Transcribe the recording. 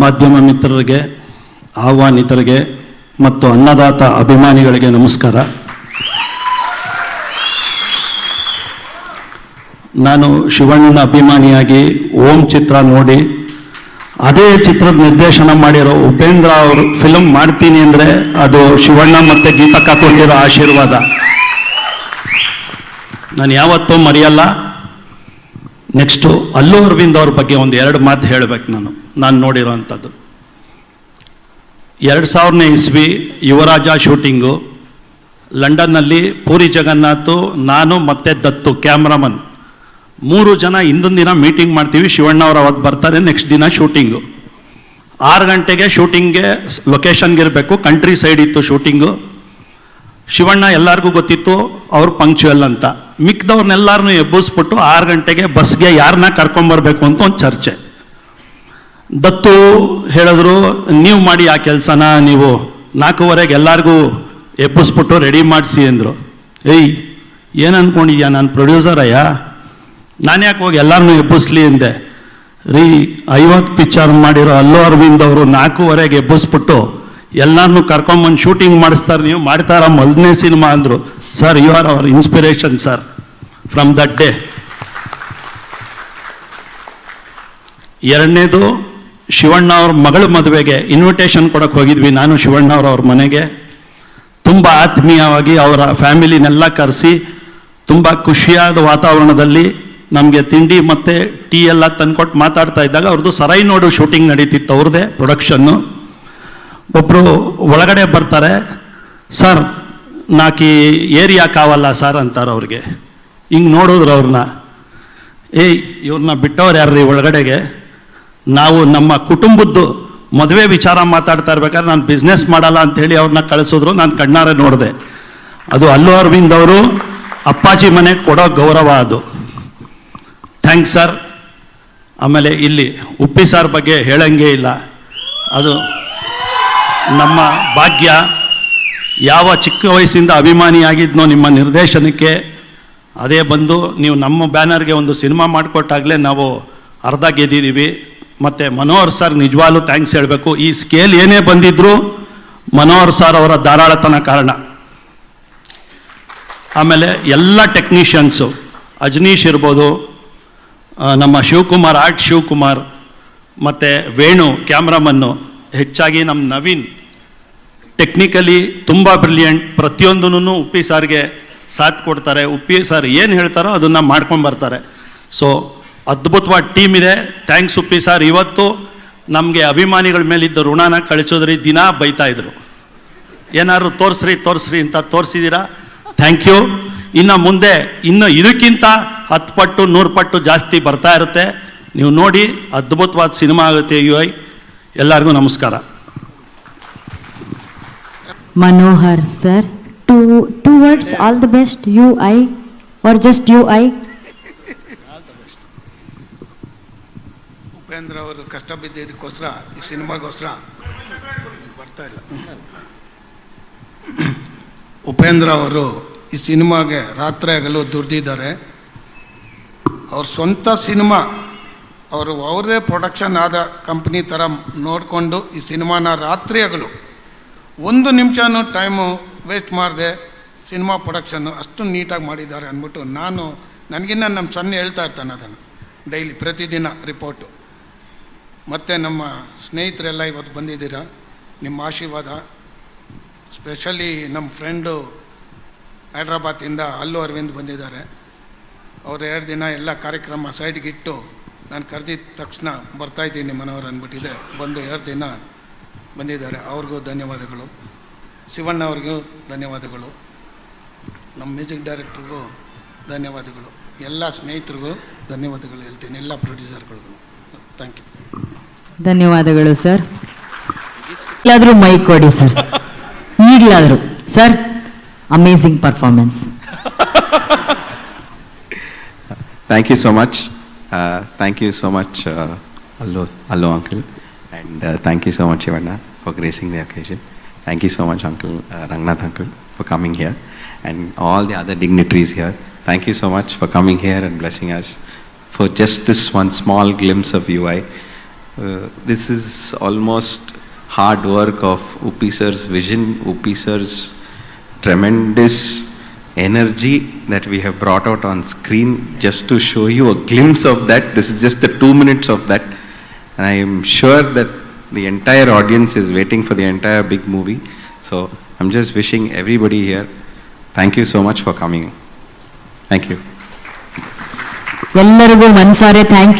ಮಾಧ್ಯಮ ಮಿತ್ರರಿಗೆ, ಆಹ್ವಾನಿತರಿಗೆ ಮತ್ತು ಅನ್ನದಾತ ಅಭಿಮಾನಿಗಳಿಗೆ ನಮಸ್ಕಾರ. ನಾನು ಶಿವಣ್ಣನ ಅಭಿಮಾನಿಯಾಗಿ ಓಂ ಚಿತ್ರ ನೋಡಿ, ಅದೇ ಚಿತ್ರದ ನಿರ್ದೇಶನ ಮಾಡಿರೋ ಉಪೇಂದ್ರ ಅವರು ಫಿಲಮ್ ಮಾಡ್ತೀನಿ ಅಂದರೆ ಅದು ಶಿವಣ್ಣ ಮತ್ತು ಗೀತಕ್ಕ ಕೊಟ್ಟಿರೋ ಆಶೀರ್ವಾದ. ನಾನು ಯಾವತ್ತೂ ಮರೆಯಲ್ಲ. ನೆಕ್ಸ್ಟು ಅಲ್ಲು ಅರವಿಂದ್ ಅವ್ರ ಬಗ್ಗೆ ಒಂದು ಎರಡು ಮಾತು ಹೇಳಬೇಕು ನಾನು. ನಾನು ನೋಡಿರೋ ಅಂಥದ್ದು ಎರಡು ಸಾವಿರನೇ ಇಸ್ವಿ ಯುವರಾಜ ಶೂಟಿಂಗು. ಲಂಡನ್ನಲ್ಲಿ ಪೂರಿ ಜಗನ್ನಾಥ್, ನಾನು ಮತ್ತೆ ದತ್ತು, ಕ್ಯಾಮ್ರಾಮನ್. ಮೂರು ಜನ ಹಿಂದೊಂದು ದಿನ ಮೀಟಿಂಗ್ ಮಾಡ್ತೀವಿ, ಶಿವಣ್ಣ ಅವರು ಅವತ್ತು ಬರ್ತಾರೆ, ನೆಕ್ಸ್ಟ್ ದಿನ ಶೂಟಿಂಗು. ಆರು ಗಂಟೆಗೆ ಶೂಟಿಂಗ್ಗೆ ಲೊಕೇಶನ್ಗೆ ಇರಬೇಕು ಕಂಟ್ರಿ ಸೈಡ್ ಇತ್ತು ಶೂಟಿಂಗು. ಶಿವಣ್ಣ ಎಲ್ಲರಿಗೂ ಗೊತ್ತಿತ್ತು, ಅವ್ರು ಪಂಕ್ಚುಯಲ್ ಅಂತ. ಮಿಕ್ದವ್ರನ್ನೆಲ್ಲರನ್ನೂ ಎಬ್ಬಿಸ್ಬಿಟ್ಟು ಆರು ಗಂಟೆಗೆ ಬಸ್ಗೆ ಯಾರನ್ನ ಕರ್ಕೊಂಬರ್ಬೇಕು ಅಂತ ಒಂದು ಚರ್ಚೆ. ದತ್ತು ಹೇಳಿದ್ರು, ನೀವು ಮಾಡಿ ಆ ಕೆಲಸನ, ನೀವು ನಾಲ್ಕೂವರೆಗೆ ಎಲ್ಲರಿಗೂ ಎಬ್ಬಿಸ್ಬಿಟ್ಟು ರೆಡಿ ಮಾಡಿಸಿ ಅಂದರು. ಏಯ್, ಏನು ಅಂದ್ಕೊಂಡಿದ್ಯಾ ನಾನು ಪ್ರೊಡ್ಯೂಸರ್ ಅಯ್ಯ. ನಾನು ಯಾಕೆ ಹೋಗಿ ಎಲ್ಲರನ್ನೂ ಎಬ್ಬಿಸ್ಲಿ ಅಂದೆ? ರೀ, ಐವತ್ತು ಪಿಕ್ಚರ್ ಮಾಡಿರೋ ಅಲ್ಲು ಅರವಿಂದ್ ಅವರು ನಾಲ್ಕೂವರೆಗೆ ಎಬ್ಬಿಸ್ಬಿಟ್ಟು ಎಲ್ಲರನ್ನೂ ಕರ್ಕೊಂಬಂದು ಶೂಟಿಂಗ್ ಮಾಡಿಸ್ತಾರೆ, ನೀವು ಮಾಡ್ತಾರ ಮೊದಲನೇ ಸಿನಿಮಾ ಅಂದರು. Sir you are our inspiration sir from that day ಎರಡನೇದು, ಶಿವಣ್ಣ ಅವ್ರ ಮಗಳ ಮದುವೆಗೆ ಇನ್ವಿಟೇಷನ್ ಕೊಡಕ್ಕೆ ಹೋಗಿದ್ವಿ ನಾನು ಶಿವಣ್ಣ ಅವ್ರ ಅವ್ರ ಮನೆಗೆ. ತುಂಬ ಆತ್ಮೀಯವಾಗಿ ಅವರ ಫ್ಯಾಮಿಲಿನೆಲ್ಲ ಕರೆಸಿ, ತುಂಬ ಖುಷಿಯಾದ ವಾತಾವರಣದಲ್ಲಿ ನಮಗೆ ತಿಂಡಿ ಮತ್ತು ಟೀ ಎಲ್ಲ ತಂದ್ಕೊಟ್ಟು ಮಾತಾಡ್ತಾ ಇದ್ದಾಗ ಅವ್ರದ್ದು ಸರೈ ನೋಡು ಶೂಟಿಂಗ್ ನಡೀತಿತ್ತು ಅವ್ರದ್ದೇ ಪ್ರೊಡಕ್ಷನ್ನು ಒಬ್ಬರು ಒಳಗಡೆ ಬರ್ತಾರೆ, ಸರ್, ನಾಕಿ ಏರಿಯಾ ಕಾವಲ್ಲ ಸರ್ ಅಂತಾರೆ ಅವ್ರಿಗೆ. ಹಿಂಗೆ ನೋಡಿದ್ರು ಅವ್ರನ್ನ, ಏಯ್ ಇವ್ರನ್ನ ಬಿಟ್ಟವ್ರು ಯಾರ್ರಿ ಒಳಗಡೆಗೆ? ನಾವು ನಮ್ಮ ಕುಟುಂಬದ್ದು ಮದುವೆ ವಿಚಾರ ಮಾತಾಡ್ತಾ ಇರ್ಬೇಕಾದ್ರೆ ನಾನು ಬಿಸ್ನೆಸ್ ಮಾಡಲ್ಲ ಅಂಥೇಳಿ ಅವ್ರನ್ನ ಕಳಿಸಿದ್ರು, ನಾನು ಕಣ್ಣಾರೆ ನೋಡಿದೆ. ಅದು ಅಲ್ಲು ಅರವಿಂದ್ ಅವರು, ಅಪ್ಪಾಜಿ ಮನೆ ಕೊಡೋ ಗೌರವ ಅದು. Thanks sir. ಆಮೇಲೆ ಇಲ್ಲಿ ಉಪ್ಪಿ ಸಾರ್ ಬಗ್ಗೆ ಹೇಳಂಗೆ ಇಲ್ಲ. ಅದು ನಮ್ಮ ಭಾಗ್ಯ ಯಾವ ಚಿಕ್ಕ ವಯಸ್ಸಿಂದ ಅಭಿಮಾನಿಯಾಗಿದ್ನೋ ನಿಮ್ಮ ನಿರ್ದೇಶನಕ್ಕೆ ಅದೇ ಬಂದು ನೀವು ನಮ್ಮ ಬ್ಯಾನರ್ಗೆ ಒಂದು ಸಿನಿಮಾ ಮಾಡಿಕೊಟ್ಟಾಗಲೇ ನಾವು ಅರ್ಧ ಗೆದ್ದಿದ್ದೀವಿ. ಮತ್ತು ಮನೋಹರ್ ಸರ್ ನಿಜವಾಗ್ಲೂ ಥ್ಯಾಂಕ್ಸ್ ಹೇಳಬೇಕು. ಈ ಸ್ಕೇಲ್ ಏನೇ ಬಂದಿದ್ರೂ ಮನೋಹರ್ ಸರ್ ಅವರ ಧಾರಾಳತನ ಕಾರಣ. ಆಮೇಲೆ ಎಲ್ಲ ಟೆಕ್ನಿಷಿಯನ್ಸು. ಅಜನೀಶ್ ಇರ್ಬೋದು ನಮ್ಮ ಶಿವಕುಮಾರ್ ಆರ್ಟ್ ಶಿವಕುಮಾರ್, ಮತ್ತು ವೇಣು, ಕ್ಯಾಮ್ರಾಮನ್ನು, ಹೆಚ್ಚಾಗಿ ನಮ್ಮ ನವೀನ್. ಟೆಕ್ನಿಕಲಿ ತುಂಬ ಬ್ರಿಲಿಯಂಟ್ ಪ್ರತಿಯೊಂದೂ ಉಪ್ಪಿ ಸಾರ್ಗೆ ಸಾಥ್ ಕೊಡ್ತಾರೆ, ಉಪ್ಪಿ, ಸರ್ ಏನು ಹೇಳ್ತಾರೋ ಅದನ್ನು ಮಾಡ್ಕೊಂಬರ್ತಾರೆ ಸೊ ಅದ್ಭುತವಾದ ಟೀಮ್ ಇದೆ. Thanks Uppi sir. ಇವತ್ತು ನಮಗೆ ಅಭಿಮಾನಿಗಳ ಮೇಲಿದ್ದ ಋಣನ ಕಳಿಸೋದ್ರಿ ದಿನ ಬೈತಾ ಇದ್ರು. ಏನಾದ್ರು ತೋರಿಸ್ರಿ ತೋರಿಸ್ರಿ ಅಂತ ತೋರಿಸಿದ್ದೀರಾ ಥ್ಯಾಂಕ್ ಯು ಇನ್ನು ಮುಂದೆ, ಇನ್ನು ಇದಕ್ಕಿಂತ ಹತ್ತು ಪಟ್ಟು ನೂರು ಪಟ್ಟು ಜಾಸ್ತಿ ಬರ್ತಾ ಇರುತ್ತೆ. ನೀವು ನೋಡಿ, ಅದ್ಭುತವಾದ ಸಿನಿಮಾ ಆಗುತ್ತೆ ಯು ಐ. ಎಲ್ಲರಿಗೂ ನಮಸ್ಕಾರ. Manohar sir. Two, two words, all the best, you, I, or just you, I? Upendra ಅವರು ಕಷ್ಟ ಬಿದ್ದಿದ್ದಕ್ಕೋಸ್ಕರ ಈ ಸಿನಿಮಾಗೋಸ್ಕರ ಬರ್ತಾ ಇಲ್ಲ ಉಪೇಂದ್ರ ಅವರು ಈ ಸಿನಿಮಾಗೆ ರಾತ್ರಿ ಹಗಲು ದುಡ್ದಿದ್ದಾರೆ ಅವ್ರ ಸ್ವಂತ ಸಿನಿಮಾ ಅವರು ಅವ್ರದೇ ಪ್ರೊಡಕ್ಷನ್ ಆದ ಕಂಪ್ನಿ ಥರ ನೋಡಿಕೊಂಡು ಈ ಸಿನಿಮಾನ ರಾತ್ರಿ ಹಗಲು ಒಂದು ನಿಮಿಷನೂ ಟೈಮು ವೇಸ್ಟ್ ಮಾಡಿದೆ ಸಿನಿಮಾ ಪ್ರೊಡಕ್ಷನ್ನು ಅಷ್ಟು ನೀಟಾಗಿ ಮಾಡಿದ್ದಾರೆ ಅಂದ್ಬಿಟ್ಟು ನಾನು, ನನಗಿನ್ನ ನಮ್ಮ ಸಣ್ಣ ಹೇಳ್ತಾ ಇರ್ತಾನೆ ಅದನ್ನು, ಡೈಲಿ, ಪ್ರತಿದಿನ ರಿಪೋರ್ಟು. ಮತ್ತು ನಮ್ಮ ಸ್ನೇಹಿತರೆಲ್ಲ ಇವತ್ತು ಬಂದಿದ್ದೀರ? ನಿಮ್ಮ ಆಶೀರ್ವಾದ, ಸ್ಪೆಷಲಿ ನಮ್ಮ ಫ್ರೆಂಡು ಹೈದ್ರಾಬಾದಿಂದ ಅಲ್ಲು ಅರವಿಂದ್ ಬಂದಿದ್ದಾರೆ. ಅವ್ರು ಎರಡು ದಿನ ಎಲ್ಲ ಕಾರ್ಯಕ್ರಮ ಸೈಡ್ಗಿಟ್ಟು ನಾನು ಕರೆದಿದ್ದ ತಕ್ಷಣ ಬರ್ತಾಯಿದ್ದೀನಿ ಮನೋಹರ್ ಅಂದ್ಬಿಟ್ಟಿದೆ. ಬಂದು ಎರಡು ದಿನ ಬಂದಿದ್ದಾರೆ. ಅವ್ರಿಗೂ ಧನ್ಯವಾದಗಳು. ಶಿವಣ್ಣ ಅವ್ರಿಗೂ ಧನ್ಯವಾದಗಳು. ನಮ್ಮ ಮ್ಯೂಸಿಕ್ ಡೈರೆಕ್ಟ್ರಿಗೂ ಧನ್ಯವಾದಗಳು. ಎಲ್ಲ ಸ್ನೇಹಿತರಿಗೂ ಧನ್ಯವಾದಗಳು ಹೇಳ್ತೀನಿ ಎಲ್ಲ ಪ್ರೊಡ್ಯೂಸರ್ಗಳಿಗೂ. ಥ್ಯಾಂಕ್ ಯು ಧನ್ಯವಾದಗಳು ಸರ್. ಎಲ್ಲಾದರೂ ಮೈಕ್ ಕೊಡಿ ಸರ್. ಈಗಲಾದರೂ. Sir amazing performance thank you so much thank you so much ಅಲ್ಲೋ ಅಲ್ಲೋ uncle and thank you so much ಇವಣ್ಣ for gracing the for gracing the occasion. Thank you so much, Uncle uh, Rangnath uncle, for coming here. And all the other dignitaries here. Thank you so much for coming here and blessing us for just this one small glimpse of UI. Uh, this is almost hard work of Upi sir's vision, Upi sir's tremendous energy that we have brought out on screen just to show you a glimpse of that. This is just the two minutes of that. And I am sure that the entire audience is waiting for the entire big movie. So I'm just wishing everybody here, thank you so much for coming. Thank you. ಎಲ್ಲರಿಗೂ ಮನ್ಸಾರೆ thank